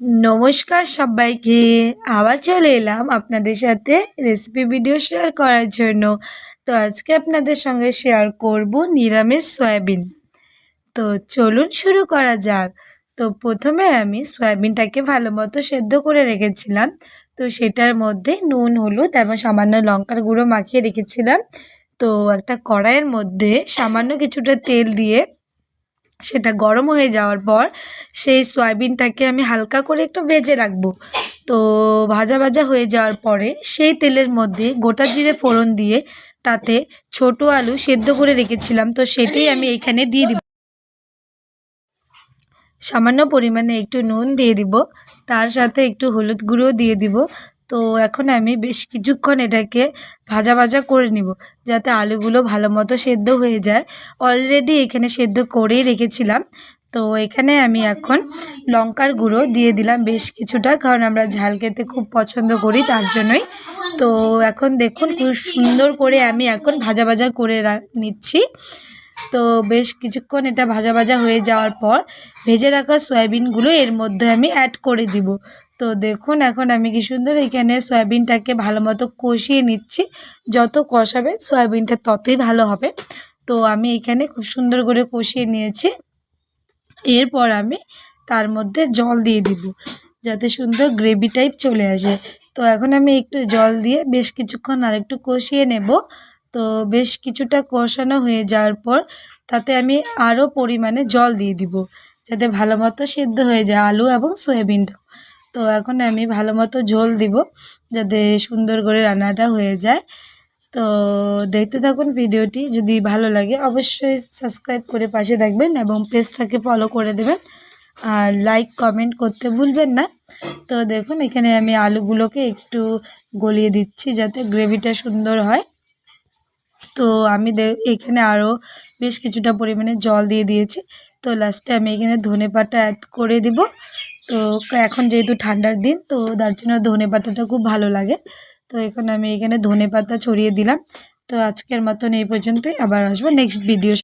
নমস্কার সবাইকে। আবার চলে এলাম আপনাদের সাথে রেসিপি ভিডিও শেয়ার করার জন্য। তো আজকে আপনাদের সঙ্গে শেয়ার করব নিরামিষ সয়াবিন। তো চলুন শুরু করা যাক। তো প্রথমে আমি সয়াবিনটাকে ভালো মতো সেদ্ধ করে রেখেছিলাম। তো সেটার মধ্যে নুন, হলুদ এবং সামান্য লঙ্কার গুঁড়ো মাখিয়ে রেখেছিলাম। তো একটা কড়াইয়ের মধ্যে সামান্য কিছুটা তেল দিয়ে সেটা গরম হয়ে যাওয়ার পর সেই সয়াবিনটাকে আমি হালকা করে একটু ভেজে রাখব। তো ভাজা ভাজা হয়ে যাওয়ার পরে সেই তেলের মধ্যে গোটা জিরে ফোড়ন দিয়ে তাতে ছোট আলু সেদ্ধ করে রেখেছিলাম, তো সেটাই আমি এখানে দিয়ে দিব। সামান্য পরিমাণে একটু নুন দিয়ে দিব, তার সাথে একটু হলুদ গুঁড়ো দিয়ে দিব তো এখন আমি বেশ কিছুক্ষণ এটাকে ভাজা ভাজা করে নিব, যাতে আলুগুলো ভালো মতো সেদ্ধ হয়ে যায়। অলরেডি এখানে সেদ্ধ করেই রেখেছিলাম। তো এখানে আমি এখন লঙ্কার গুঁড়ো দিয়ে দিলাম বেশ কিছুটা, কারণ আমরা ঝাল খেতে খুব পছন্দ করি তার জন্যই। তো এখন দেখুন খুব সুন্দর করে আমি এখন ভাজা ভাজা করে নিচ্ছি। তো বেশ কিছুক্ষণ এটা ভাজা ভাজা হয়ে যাওয়ার পর ভেজে রাখা সয়াবিনগুলো এর মধ্যে আমি অ্যাড করে দিব। তো দেখুন, এখন আমি কি সুন্দর এখানে সয়াবিনটাকে ভালো মতো কষিয়ে নিচ্ছি। যত কষাবে সয়াবিনটা ততই ভালো হবে। তো আমি এখানে খুব সুন্দর করে কষিয়ে নিয়েছি। এরপর আমি তার মধ্যে জল দিয়ে দিব, যাতে সুন্দর গ্রেভি টাইপ চলে আসে। তো এখন আমি একটু জল দিয়ে বেশ কিছুক্ষণ আর একটু কষিয়ে নেব। তো বেশ কিছুটা কষানো হয়ে যাওয়ার পর তাতে আমি আরও পরিমাণে জল দিয়ে দিব, যাতে ভালো মতো সেদ্ধ হয়ে যায় আলু এবং সয়াবিনটাও। তো এখন আমি ভালো মতো ঝোল দিব যাতে সুন্দর করে রান্নাটা হয়ে যায়। তো দেখতে থাকুন ভিডিওটি, যদি ভালো লাগে অবশ্যই সাবস্ক্রাইব করে পাশে থাকবেন এবং পেজটাকে ফলো করে দেবেন। আর লাইক, কমেন্ট করতে ভুলবেন না। তো দেখুন, এখানে আমি আলুগুলোকে একটু গলিয়ে দিচ্ছি যাতে গ্রেভিটা সুন্দর হয়। তো আমি এখানে আরও বেশ কিছুটা পরিমাণে জল দিয়ে দিয়েছি। তো লাস্টে আমি এখানে ধনে পাতা অ্যাড করে দিব। তো এখন যেহেতু ঠান্ডার দিন, তো তার জন্য ধনে পাতাটা খুব ভালো লাগে। তো এখন আমি এখানে ধনে পাতা ছড়িয়ে দিলাম। তো আজকের মতন এই পর্যন্তই। আবার আসব নেক্সট ভিডিও